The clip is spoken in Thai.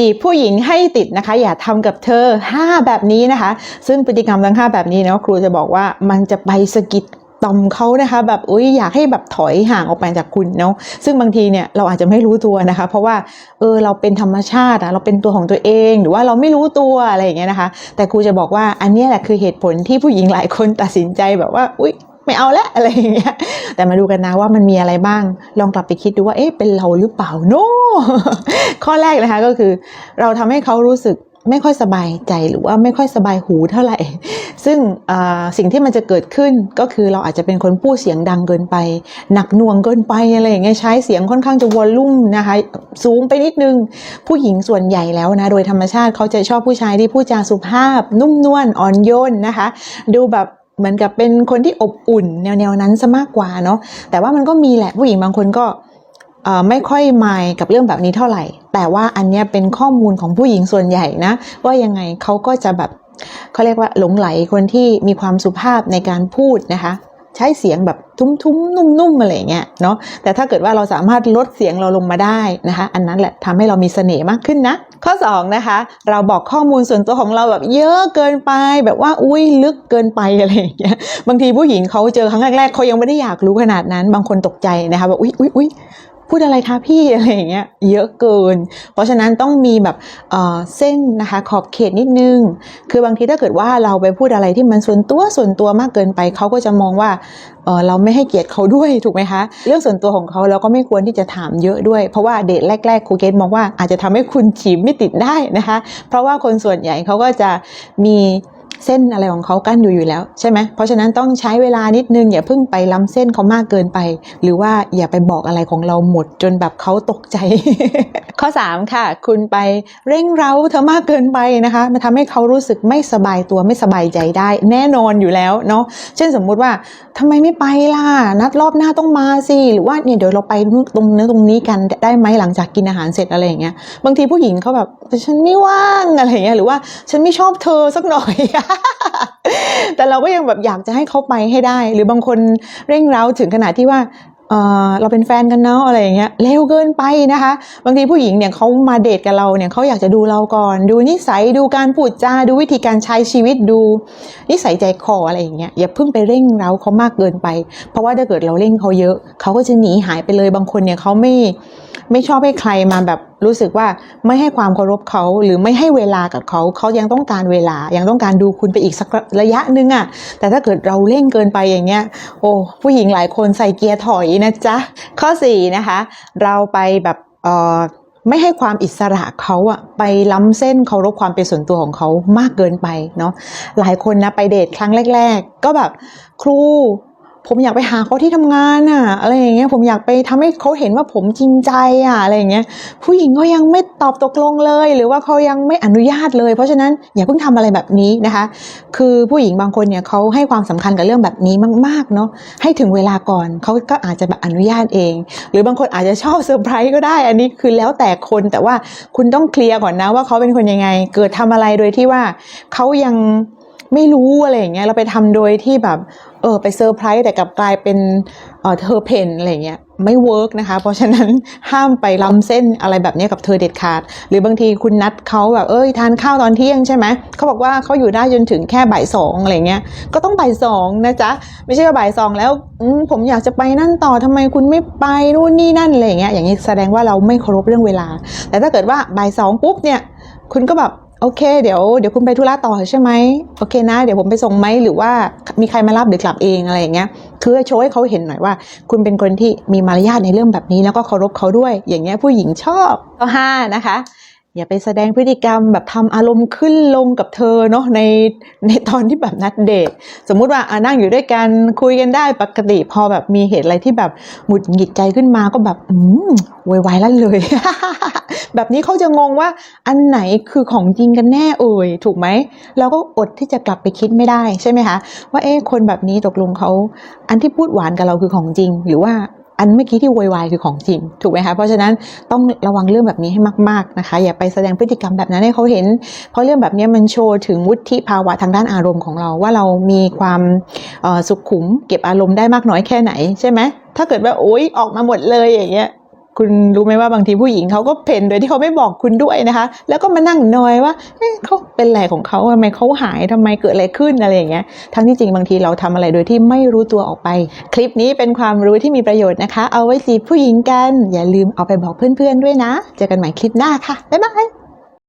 จีบผู้หญิงให้ติดนะคะ อย่าทำกับเธอ 5 แบบนี้นะคะ ซึ่งพฤติกรรมทั้ง 5 แบบนี้เนาะครูจะบอกว่ามันจะไปสะกิดต่อมเขานะคะ แบบอุ้ยอยากให้แบบถอยห่างออกไปจากคุณเนาะซึ่งบางทีเนี่ยเราอาจจะไม่รู้ตัวนะคะ เพราะว่าเออเราเป็นธรรมชาติอะเราเป็นตัวของตัวเองหรือว่าเราไม่รู้ตัวอะไรอย่างเงี้ยนะคะ แต่ครูจะบอกว่าอันนี้แหละคือเหตุผลที่ผู้หญิงหลายคนตัดสินใจแบบว่าอุ้ย ไม่เอาละอะไรอย่างเงี้ยแต่มาดูกันนะว่ามันมีอะไรบ้าง ลองกลับไปคิดดูว่าเอ๊ะเป็นเราหรือเปล่าโนข้อแรกนะคะก็คือ เราทำให้เขารู้สึกไม่ค่อยสบายใจหรือว่าไม่ค่อยสบายหูเท่าไหร่ ซึ่งสิ่งที่มันจะเกิดขึ้นก็คือเราอาจจะเป็นคนพูดเสียงดังเกินไป หนักหน่วงเกินไปอะไรอย่างเงี้ยใช้เสียงค่อนข้างจะวอลลุ่มนะคะสูงไปนิดนึง ผู้หญิงส่วนใหญ่แล้วนะโดยธรรมชาติเขาจะชอบผู้ชายที่พูดจาสุภาพ นุ่มนวลอ่อนโยนนะคะ ดูแบบ เหมือนกับเป็นคนที่อบอุ่นแนวๆนั้นซะมากกว่าเนาะแต่ว่ามันก็มีแหละผู้หญิงบางคนก็ไม่ค่อยมายกับเรื่องแบบนี้เท่าไหร่ แต่ว่าอันเนี้ยเป็นข้อมูลของผู้หญิงส่วนใหญ่นะว่ายังไงเขาก็จะแบบเขาเรียกว่าหลงไหลคนที่มีความสุภาพในการพูดนะคะ ใช้เสียงแบบทุ้มๆนุ่มๆอะไรเงี้ยเนาะแต่ถ้าเกิดว่าเราสามารถลดเสียงเราลงมาได้นะคะ อันนั้นแหละทำให้เรามีเสน่ห์มากขึ้นนะ ข้อ 2 นะคะ เราบอกข้อมูลส่วนตัวของเราแบบเยอะเกินไปแบบว่าอุ้ยลึกเกินไปอะไรอย่างเงี้ยบางทีผู้หญิงเขาเจอครั้งแรกๆเขายังไม่ได้อยากรู้ขนาดนั้น บางคนตกใจนะคะแบบอุ้ยอุ้ยอุ้ย พูดอะไรคะพี่อะไรอย่างเงี้ยเยอะเกิน เพราะฉะนั้นต้องมีแบบเออเส้นนะคะขอบเขตนิดนึง คือบางทีถ้าเกิดว่าเราไปพูดอะไรที่มันส่วนตัวส่วนตัวมากเกินไปเขาก็จะมองว่าเออเราไม่ให้เกียรติเขาด้วยถูกไหมคะ เรื่องส่วนตัวของเขาเราก็ไม่ควรที่จะถามเยอะด้วย เพราะว่าเดทแรกๆครูเกตมองว่าอาจจะทำให้คุณจีบไม่ติดได้นะคะ เพราะว่าคนส่วนใหญ่เขาก็จะมี เส้นอะไรของเขากั้นอยู่อยู่แล้วใช่ไหมเพราะฉะนั้นต้องใช้เวลานิดนึงอย่าเพิ่งไปล้ำเส้นเขามากเกินไป หรือว่าอย่าไปบอกอะไรของเราหมดจนแบบเขาตกใจ ข้อ 3 ค่ะ คุณไปเร่งเร้าเธอมากเกินไปนะคะมันทำให้เขารู้สึกไม่สบายตัวไม่สบายใจได้ แน่นอนอยู่แล้วเนาะเช่นสมมุติว่าทำไมไม่ไปล่ะนัดรอบหน้าต้องมาสิหรือว่าเนี่ยเดี๋ยวเราไปตรงเนื้อตรงนี้กันได้ไหมหลังจากกินอาหารเสร็จอะไรอย่างเงี้ยบางทีผู้หญิงเขาแบบ ฉันไม่ว่างอะไรเงี้ยหรือว่าฉันไม่ชอบเธอสักหน่อย แต่เราก็ยังแบบอยากจะให้เขาไปให้ได้ หรือบางคนเร่งเร้าถึงขนาดที่ว่าเออเราเป็นแฟนกันเนาะอะไรอย่างเงี้ยเร็วเกินไปนะคะ บางทีผู้หญิงเนี่ยเขามาเดทกับเราเนี่ยเขาอยากจะดูเราก่อน ดูนิสัยดูการพูดจาดูวิธีการใช้ชีวิตดู นิสัยใจคออะไรอย่างเงี้ยอย่าเพิ่งไปเร่งเร้าเขามากเกินไป เพราะว่าถ้าเกิดเราเร่งเขาเยอะเขาก็จะหนีหายไปเลยบางคนเนี่ยเขาไม่ไม่ชอบให้ใครมาแบบ รู้สึกว่าไม่ให้ความเคารพเขาหรือไม่ให้เวลากับเขาเขายังต้องการเวลายังต้องการดูคุณไปอีกสักระยะนึงอะ่ะแต่ถ้าเกิดเราเร่งเกินไปอย่างเงี้ยโอ้ผู้หญิงหลายคนใส่เกียร์ถอยนะจ๊ะข้อ4นะคะ เราไปแบบเออไม่ให้ความอิสระเขาอะไปล้ำเส้นเคารพความเป็นส่วนตัวของเขามากเกินไปเนาะหลายคนนะไปเดทครั้งแรก ๆ ก็แบบครู ผมอยากไปหาเขาที่ทำงานอะอะไรอย่างเงี้ยผมอยากไปทำให้เขาเห็นว่าผมจริงใจอะอะไรอย่างเงี้ยผู้หญิงก็ยังไม่ตอบตกลงเลย หรือว่าเขายังไม่อนุญาตเลย เพราะฉะนั้นอย่าเพิ่งทำอะไรแบบนี้นะคะ คือผู้หญิงบางคนเนี่ยเขาให้ความสำคัญกับเรื่องแบบนี้มากๆเนาะให้ถึงเวลาก่อนเขาก็อาจจะแบบอนุญาตเอง หรือบางคนอาจจะชอบเซอร์ไพรส์ก็ได้ อันนี้คือแล้วแต่คนแต่ว่าคุณต้องเคลียร์ก่อนนะว่าเขาเป็นคนยังไง เกิดทำอะไรโดยที่ว่าเขายัง ไม่รู้อะไรอย่างเงี้ยเราไปทำโดยที่แบบเออไปเซอร์ไพรส์แต่กลับกลายเป็นเออเธอเพนอะไรเงี้ยไม่เวิร์กนะคะ เพราะฉะนั้นห้ามไปล้ำเส้นอะไรแบบนี้กับเธอเด็ดขาด หรือบางทีคุณนัดเขาแบบเอ้ยทานข้าวตอนเที่ยงใช่ไหมเขาบอกว่าเขาอยู่ได้จนถึงแค่บ่ายสองอะไรเงี้ยก็ต้องบ่ายสองนะจ๊ะไม่ใช่ว่าบ่ายสองแล้วมผมอยากจะไปนั่นต่อทำไมคุณไม่ไปนู่นนี่นั่นอะไรเงี้ยอย่างนี้แสดงว่าเราไม่เคารพเรื่องเวลา แต่ถ้าเกิดว่าบ่ายสองปุ๊บเนี่ยคุณก็แบบ โอเค เดี๋ยวเดี๋ยวคุณไปธุระต่อใช่ไหมโอเคนะ เดี๋ยวผมไปส่งไหมหรือว่ามีใครมารับหรือกลับเองอะไรอย่างเงี้ยคือโชว์ให้เขาเห็นหน่อยว่า คุณเป็นคนที่มีมารยาทในเรื่องแบบนี้แล้วก็เคารพเขาด้วย อย่างเงี้ยผู้หญิงชอบข้อห้านะคะอย่าไปแสดงพฤติกรรมแบบทำอารมณ์ขึ้นลงกับเธอเนาะในในตอนที่แบบนัดเดทสมมุติว่านั่งอยู่ด้วยกันคุยกันได้ปกติพอแบบมีเหตุอะไรที่แบบหงุดหงิดใจขึ้นมาก็แบบอืมโวยวายลั่นเลย แบบนี้เขาจะงงว่าอันไหนคือของจริงกันแน่เอ่ยถูกไหมเราก็อดที่จะกลับไปคิดไม่ได้ใช่ไหมคะว่าเอ๊ะคนแบบนี้ตกลงเขาอันที่พูดหวานกับเราคือของจริง หรือว่าอันเมื่อกี้ที่โวยวายคือของจริงถูกไหมคะเพราะฉะนั้นต้องระวังเรื่องแบบนี้ให้มาก ๆนะคะ อย่าไปแสดงพฤติกรรมแบบนั้นให้เขาเห็น เพราะเรื่องแบบนี้มันโชว์ถึงวุฒิภาวะทางด้านอารมณ์ของเราว่าเรามีความสุขุมเก็บอารมณ์ได้มากน้อยแค่ไหนใช่ไหมถ้าเกิดว่าโอ๊ยออกมาหมดเลยอย่างเงี้ย คุณรู้ไหมว่าบางทีผู้หญิงเขาก็เพ่นโดยที่เขาไม่บอกคุณด้วยนะคะ แล้วก็มานั่งนอยว่าเเขาเป็นอะไรของเขาทำไมเขาหายทำไมเกิดอะไรขึ้นอะไรอย่างเงี้ยทั้งที่จริงบางทีเราทำอะไรโดยที่ไม่รู้ตัวออกไป คลิปนี้เป็นความรู้ที่มีประโยชน์นะคะ เอาไว้จีบผู้หญิงกัน อย่าลืมเอาไปบอกเพื่อนๆด้วยนะ เจอกันใหม่คลิปหน้าค่ะบ๊ายบาย